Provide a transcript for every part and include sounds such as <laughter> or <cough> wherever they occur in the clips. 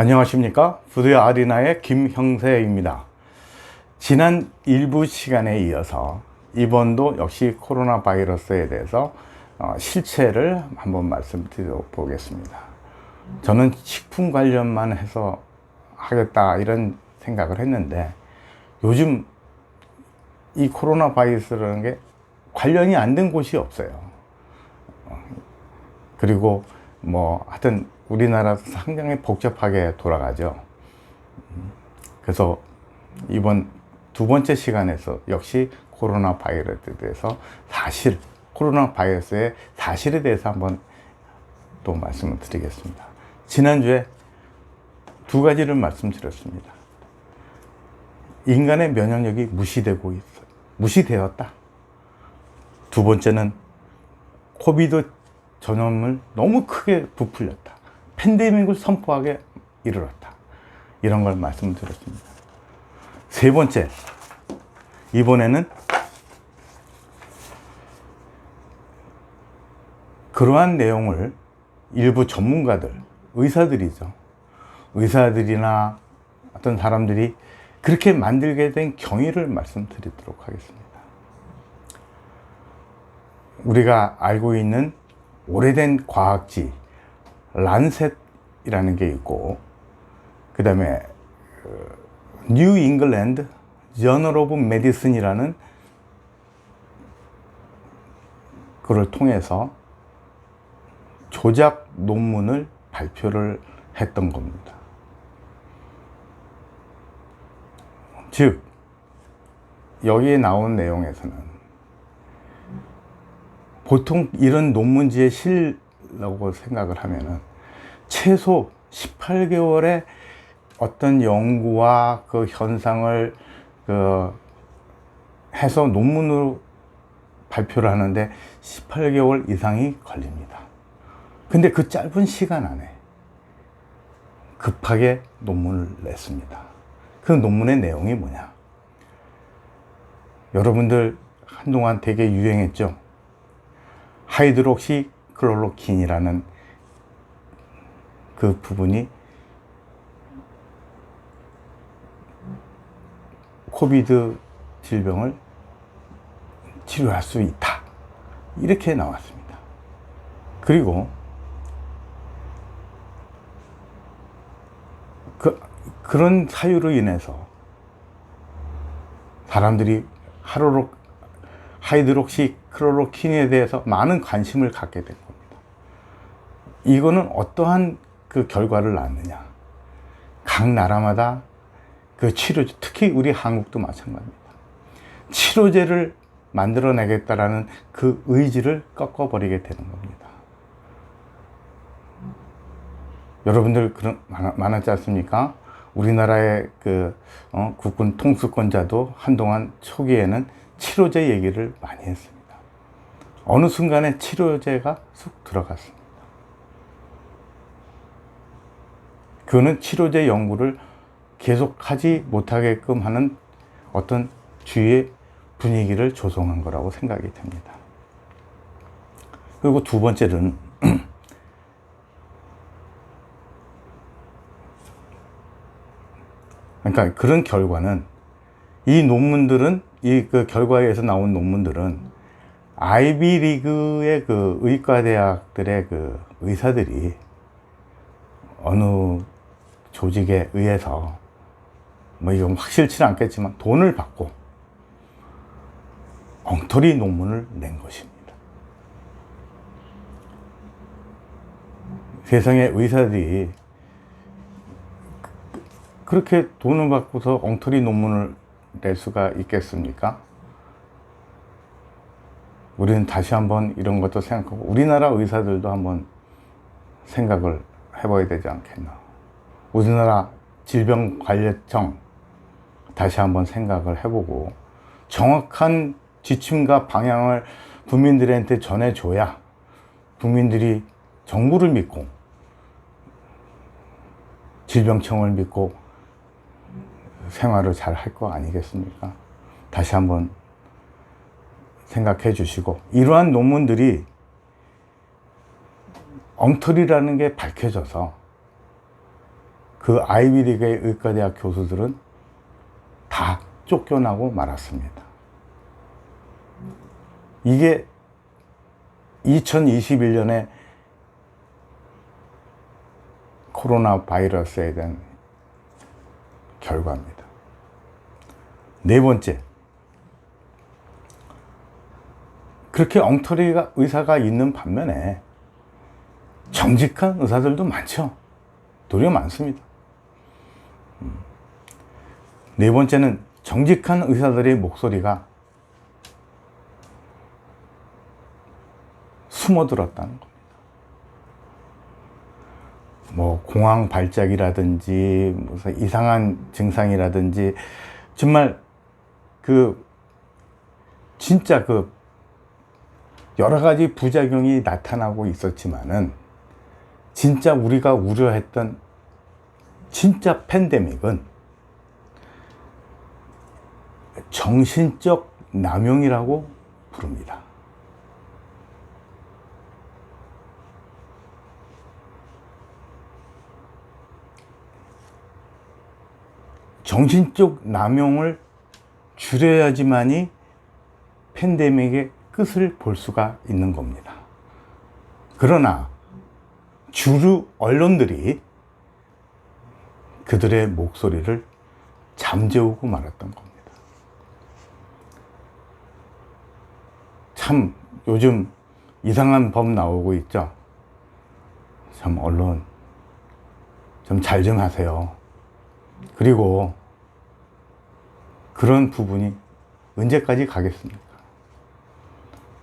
안녕하십니까? 부두의 아리나의 김형세입니다. 지난 일부 시간에 이어서 이번도 역시 코로나 바이러스에 대해서 어, 실체를 한번 말씀드려 보겠습니다. 저는 식품 관련만 해서 하겠다 이런 생각을 했는데 요즘 이 코로나 바이러스라는 게 관련이 안 된 곳이 없어요. 어, 그리고 뭐 하여튼 우리나라 상당히 복잡하게 돌아가죠. 음, 그래서 이번 두 번째 시간에서 역시 코로나 바이러스에 대해서 사실, 코로나 바이러스의 사실에 대해서 한번 또 말씀을 드리겠습니다. 지난주에 두 가지를 말씀드렸습니다. 인간의 면역력이 무시되고 있어. 무시되었다. 두 번째는 코비드 전염을 너무 크게 부풀렸다. 팬데믹을 선포하게 이르렀다. 이런 걸 말씀드렸습니다. 세 번째, 이번에는 그러한 내용을 일부 전문가들, 의사들이죠. 의사들이나 어떤 사람들이 그렇게 만들게 된 경위를 말씀드리도록 하겠습니다. 우리가 알고 있는 오래된 과학지 란셋이라는 게 있고 그 다음에 뉴 잉글랜드 저널 오브 메디슨이라는 그를 통해서 조작 논문을 발표를 했던 겁니다. 즉 여기에 나온 내용에서는 보통 이런 논문지에 실라고 생각을 하면은 최소 18개월의 어떤 연구와 그 현상을 그 해서 논문으로 발표를 하는데 18개월 이상이 걸립니다. 근데 그 짧은 시간 안에 급하게 논문을 냈습니다. 그 논문의 내용이 뭐냐? 여러분들 한동안 되게 유행했죠? 하이드록시 클로로킨이라는 그 부분이 코비드 질병을 치료할 수 있다. 이렇게 나왔습니다. 그리고 그, 그런 사유로 인해서 사람들이 하루로 하이드록시 클로로킨에 대해서 많은 관심을 갖게 된 겁니다. 이거는 어떠한 그 결과를 낳느냐. 각 나라마다 그 치료제, 특히 우리 한국도 마찬가지입니다. 치료제를 만들어내겠다라는 그 의지를 꺾어버리게 되는 겁니다. 여러분들 그런 많아, 많았지 않습니까? 우리나라의 그 어, 국군 통수권자도 한동안 초기에는 치료제 얘기를 많이 했습니다. 어느 순간에 치료제가 쑥 들어갔습니다. 그거는 치료제 연구를 계속하지 못하게끔 하는 어떤 주위의 분위기를 조성한 거라고 생각이 됩니다. 그리고 두 번째는 <clears throat> 그러니까 그런 결과는 이 논문들은 이 그 결과에서 나온 논문들은 아이비 리그의 그 의과대학들의 그 의사들이 어느 조직에 의해서 뭐 이건 확실치는 않겠지만 돈을 받고 엉터리 논문을 낸 것입니다. 세상에 의사들이 그렇게 돈을 받고서 엉터리 논문을 낼 수가 있겠습니까? 우리는 다시 한번 이런 것도 생각하고 우리나라 의사들도 한번 생각을 해봐야 되지 않겠나. 우리나라 질병관리청 다시 한번 생각을 해보고 정확한 지침과 방향을 국민들한테 전해줘야 국민들이 정부를 믿고 질병청을 믿고 생활을 잘 할 거 아니겠습니까? 다시 한번 생각해 주시고 이러한 논문들이 엉터리라는 게 밝혀져서 그 아이비리그의 의과대학 교수들은 다 쫓겨나고 말았습니다. 이게 2021년에 코로나 바이러스에 대한 결과입니다. 네 번째. 그렇게 엉터리 의사가 있는 반면에 정직한 의사들도 많죠. 도리어 많습니다. 음. 네 번째는 정직한 의사들의 목소리가 숨어들었다는 겁니다. 뭐 공황 발작이라든지 무슨 이상한 증상이라든지 정말 그 진짜 그 여러 가지 부작용이 나타나고 있었지만은 진짜 우리가 우려했던 진짜 팬데믹은 정신적 남용이라고 부릅니다. 정신적 남용을 줄여야지만이 팬데믹의 끝을 볼 수가 있는 겁니다. 그러나 주류 언론들이 그들의 목소리를 잠재우고 말았던 겁니다. 참 요즘 이상한 법 나오고 있죠. 참 언론 좀 잘좀 하세요. 그리고 그런 부분이 언제까지 가겠습니까?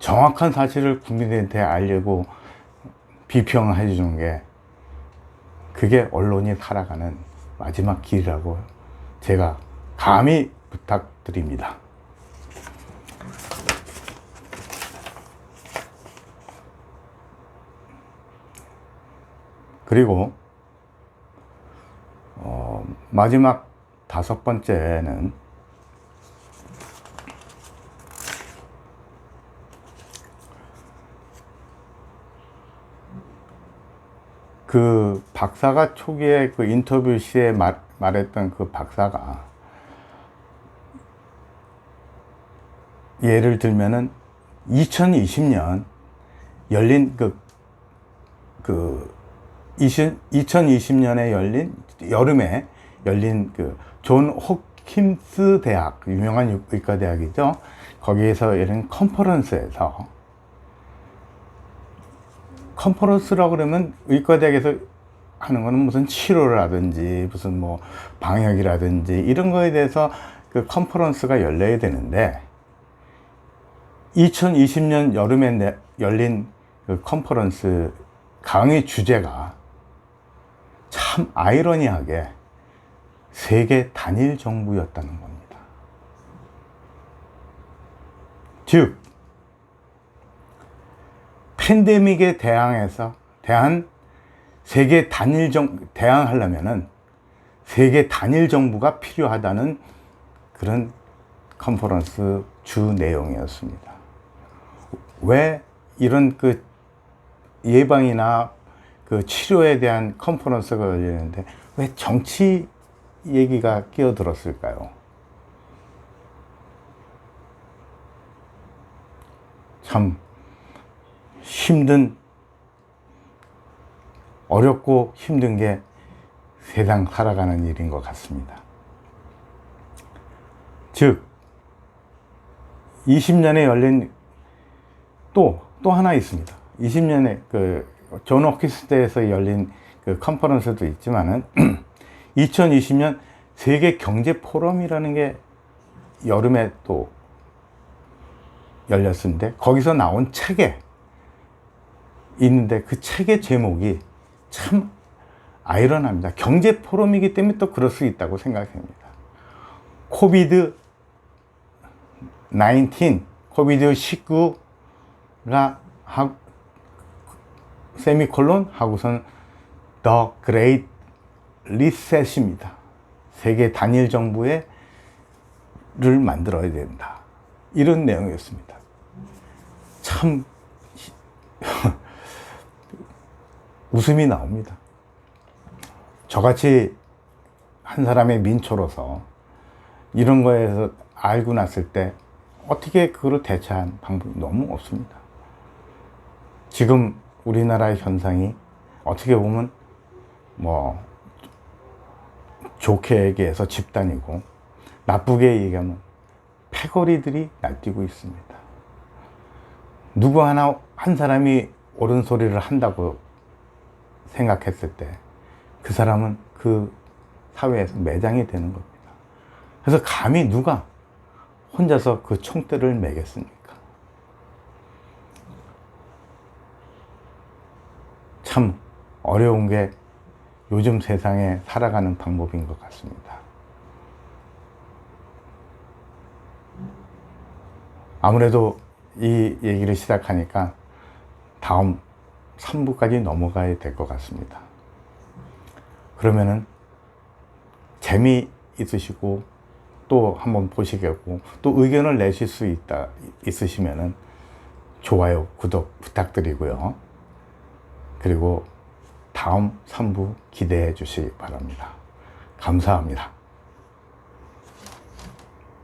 정확한 사실을 국민들한테 알려고 비평해 주는 게 그게 언론이 살아가는 마지막 길이라고 제가 감히 부탁드립니다. 그리고 어, 마지막 다섯 번째는 그 박사가 초기에 그 인터뷰 시에 말, 말했던 그 박사가 예를 들면은 2020년 열린 그, 그 20, 2020년에 열린 여름에 열린 그 존 호킨스 대학 유명한 의과 대학이죠. 거기에서 열린 컨퍼런스에서 컨퍼런스라고 그러면 의과대학에서 하는 거는 무슨 치료라든지 무슨 뭐 방역이라든지 이런 거에 대해서 그 컨퍼런스가 열려야 되는데 2020년 여름에 열린 그 컨퍼런스 강의 주제가 참 아이러니하게 세계 단일 정부였다는 겁니다. 즉, 팬데믹에 대항해서 대한 세계 단일 정 대항하려면은 세계 단일 정부가 필요하다는 그런 컨퍼런스 주 내용이었습니다. 왜 이런 그 예방이나 그 치료에 대한 컨퍼런스가 열리는데 왜 정치 얘기가 끼어들었을까요? 참 힘든 어렵고 힘든 게 세상 살아가는 일인 것 같습니다. 즉 20년에 열린 또, 또 하나 있습니다. 20년에 그존 호키스대에서 열린 그 컨퍼런스도 있지만은 <clears throat> 2020년 세계 경제 포럼이라는 게 여름에 또 열렸는데 거기서 나온 책에 있는데 그 책의 제목이 참 아이러니합니다. 경제 포럼이기 때문에 또 그럴 수 있다고 생각합니다. 코비드 19, 코비드 19가 하, 세미콜론 하고선 더 그레이트 리셋입니다. 세계 단일 정부의 를 만들어야 된다. 이런 내용이었습니다. 참 웃음이 나옵니다. 저같이 한 사람의 민초로서 이런 거에서 알고 났을 때 어떻게 그거를 대처한 방법이 너무 없습니다. 지금 우리나라의 현상이 어떻게 보면 뭐 좋게 얘기해서 집단이고 나쁘게 얘기하면 패거리들이 날뛰고 있습니다. 누구 하나 한 사람이 옳은 소리를 한다고 생각했을 때 그 사람은 그 사회에서 매장이 되는 겁니다. 그래서 감히 누가 혼자서 그 총대를 매겠습니까? 참 어려운 게 요즘 세상에 살아가는 방법인 것 같습니다. 아무래도 이 얘기를 시작하니까 다음 3부까지 넘어가야 될 것 같습니다. 그러면은 재미 있으시고 또 한번 보시겠고 또 의견을 내실 수 있다 있으시면은 좋아요, 구독 부탁드리고요. 그리고 다음 3부 기대해 주시기 바랍니다. 감사합니다.